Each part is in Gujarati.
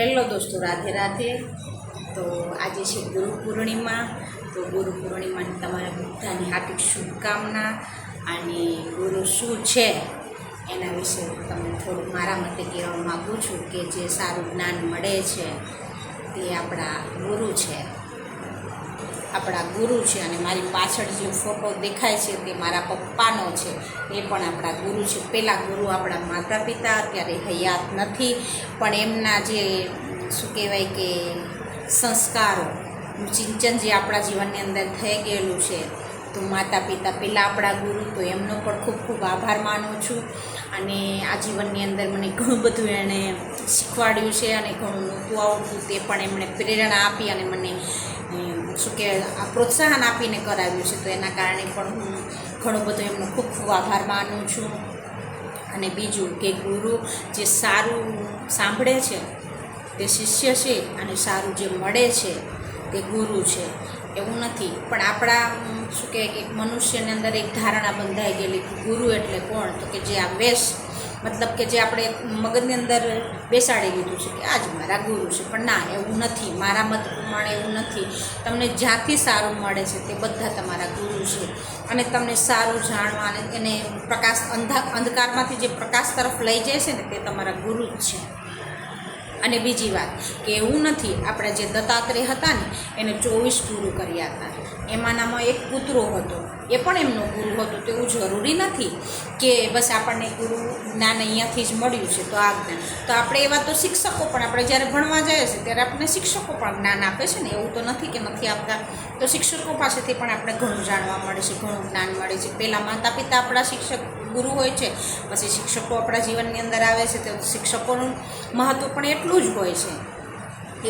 હેલો દોસ્તો રાધે રાધે. તો આજે છે ગુરુ પૂર્ણિમા. તો ગુરુ પૂર્ણિમાની તમારા બધાની હાર્દિક શુભકામના. અને ગુરુ શું છે એના વિશે તમને થોડું મારા મતે કહેવા માગું છું કે જે સારું જ્ઞાન મળે છે તે આપણા ગુરુ છે. આપણા ગુરુ છે અને મારી પાછળ જે ફોટો દેખાય છે તે મારા પપ્પાનો છે, એ પણ આપણા ગુરુ છે. પહેલાં ગુરુ આપણા માતા પિતા અત્યારે હયાત નથી, પણ એમના જે, શું કહેવાય કે, સંસ્કારો, સિંચન જે આપણા જીવનની અંદર થઈ ગયેલું છે, તો માતા પિતા પહેલાં આપણા ગુરુ, તો એમનો પણ ખૂબ ખૂબ આભાર માનું છું. અને આ જીવનની અંદર મને ઘણું બધું એણે શીખવાડ્યું છે અને ઘણું નહોતું આવડતું તે પણ એમણે પ્રેરણા આપી અને મને શું કે, આ પ્રોત્સાહન આપીને કરાવ્યું છે, તો એના કારણે પણ હું ઘણો બધો એમનો ખૂબ ખૂબ આભાર માનું છું. અને બીજું કે ગુરુ જે સારું સાંભળે છે, તે શિષ્ય છે અને સારું જે મળે છે, તે ગુરુ છે. એવું નથી. પણ આપણા શું કે, એક મનુષ્યની અંદર એક ધારણા બંધાઈ ગયેલી ગુરુ એટલે કોણ? તો કે જે આ વેશ મતલબ કે જે આપણે મગજની અંદર બેસાડી લીધું છે કે આજ મારા ગુરુ છે. પણ ના, એવું નથી. મારા મત પ્રમાણે એવું નથી. તમને જ્યાંથી સારું મળે છે તે બધા તમારા ગુરુ છે. અને તમને સારું જાણવા અને એને પ્રકાશ અંધા, અંધકારમાંથી જે પ્રકાશ તરફ લઈ જાય છે ને તે તમારા ગુરુ જ છે. અને બીજી વાત કે એવું નથી, આપણા જે દત્તાત્રેય હતા ને, એને ચોવીસ ગુરુ કર્યા હતા. એમાંનામાં એક કૂતરો હતો. એ પણ એમનો ગુરુ હતો. તો એવું જરૂરી નથી કે બસ આપણને ગુરુ જ્ઞાન અહીંયાથી જ મળ્યું છે તો આ જ્ઞાન. તો આપણે એવા તો શિક્ષકો પણ આપણે જ્યારે ભણવા જઈએ છીએ ત્યારે આપણને શિક્ષકો પણ જ્ઞાન આપે છે ને. એવું તો નથી કે નથી આપતા. તો શિક્ષકો પાસેથી પણ આપણે ઘણું જાણવા મળે છે, ઘણું જ્ઞાન મળે છે. પહેલાં માતા પિતા આપણા શિક્ષક ગુરુ હોય છે, પછી શિક્ષકો આપણા જીવનની અંદર આવે છે. તો શિક્ષકોનું મહત્ત્વ પણ એટલું જ હોય છે.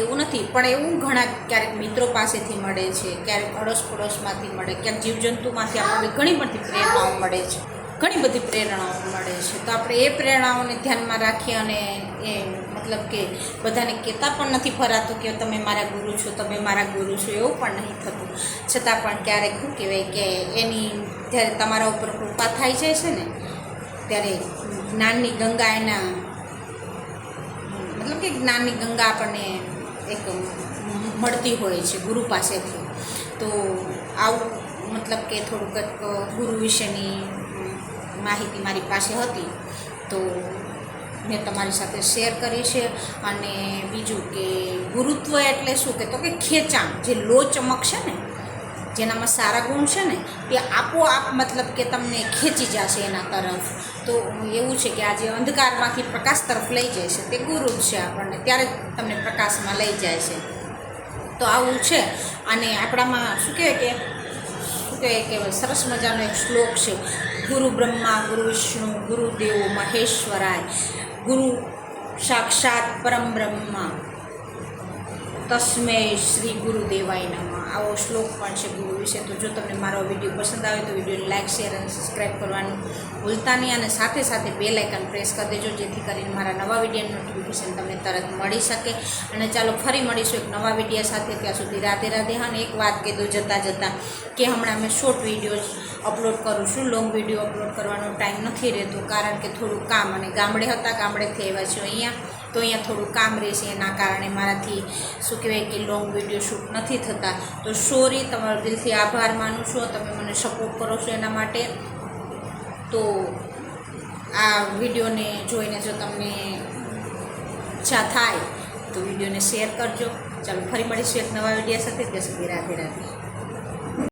એવું નથી, પણ એવું ઘણા ક્યારેક મિત્રો પાસેથી મળે છે, ક્યારેક અડોશ પડોશમાંથી મળે ક્યાંક જીવજંતુમાંથી આપણને ઘણી બધી પ્રેરણાઓ મળે છે. ઘણી બધી પ્રેરણાઓ મળે છે. તો આપણે એ પ્રેરણાઓને ધ્યાનમાં રાખી અને એ મતલબ કે બધાને કહેતા પણ નથી ફરાતું કે તમે મારા ગુરુ છો, તમે મારા ગુરુ છો, એવું પણ નહીં થતું. છતાં પણ ક્યારેક શું કહેવાય કે એની જ્યારે તમારા ઉપર કૃપા થાય જાય છે ને, ત્યારે જ્ઞાનની ગંગા એના, મતલબ કે જ્ઞાનની ગંગા આપણને એક મળતી હોય છે ગુરુ પાસેથી. તો આવું મતલબ કે થોડુંક ગુરુ વિશેની માહિતી મારી પાસે હતી. તો મેં તમારી સાથે શેર કરી છે અને બીજું કે ગુરુત્વ એટલે શું? કે તો કે ખેંચાણ. જે લો ચમક છે ને, જેનામાં સારા ગુણ છે ને તે આપોઆપ મતલબ કે તમને ખેંચી જશે એના તરફ. તો એવું છે કે આ જે અંધકારમાંથી પ્રકાશ તરફ લઈ જાય છે તે ગુરુ છે આપણને. ત્યારે તમને પ્રકાશમાં લઈ જાય છે. તો આવું છે. અને આપણામાં શું કહેવાય કે, શું કહેવાય કે સરસ મજાનો એક શ્લોક છે. ગુરુ બ્રહ્મા, ગુરુ વિષ્ણુ ગુરુદેવો મહેશ્વરાય. ગુરુ સાક્ષાત પરમ બ્રહ્મા. તસ્મે શ્રી ગુરુદેવાય નમઃ. આવો શ્લોક પણ છે ગુરુ વિશે. તો જો તમને મારો વીડિયો પસંદ આવે તો વિડીયોને લાઇક શેર અને સબસ્ક્રાઈબ કરવાનું ભૂલતા નહીં અને સાથે સાથે બે લાઇકન પ્રેસ કરી દેજો, જેથી કરીને મારા નવા વીડિયો નોટિફિકેશન તમને તરત મળી શકે. અને ચાલો ફરી મળીશું એક નવા વીડિયો સાથે. ત્યાં સુધી રાધે રાધે અને એક વાત કહી દઉં જતાં જતાં કે હમણાં મેં શોર્ટ વીડિયો અપલોડ કરું છું. લોંગ વીડિયો અપલોડ કરવાનો ટાઈમ નથી રહેતો, કારણ કે થોડું કામ અને ગામડે હતા, ગામડેથી આવ્યા છું અહીંયા. તો અહીંયા થોડું કામ રહેશે એના કારણે મારાથી શું કહેવાય કે લોંગ વીડિયો શૂટ નથી થતા. તો સોરી તમારો દિલથી આભાર માનું છું. તમે મને સપોર્ટ કરો છો એના માટે. તો આ વિડીયોને જોઈને જો તમને ઈચ્છા થાય, તો વિડીયોને શેર કરજો. ચાલો, ફરી મળીશું એક નવા વીડિયો સાથે. ત્યાં સુધી રાધે રાધે.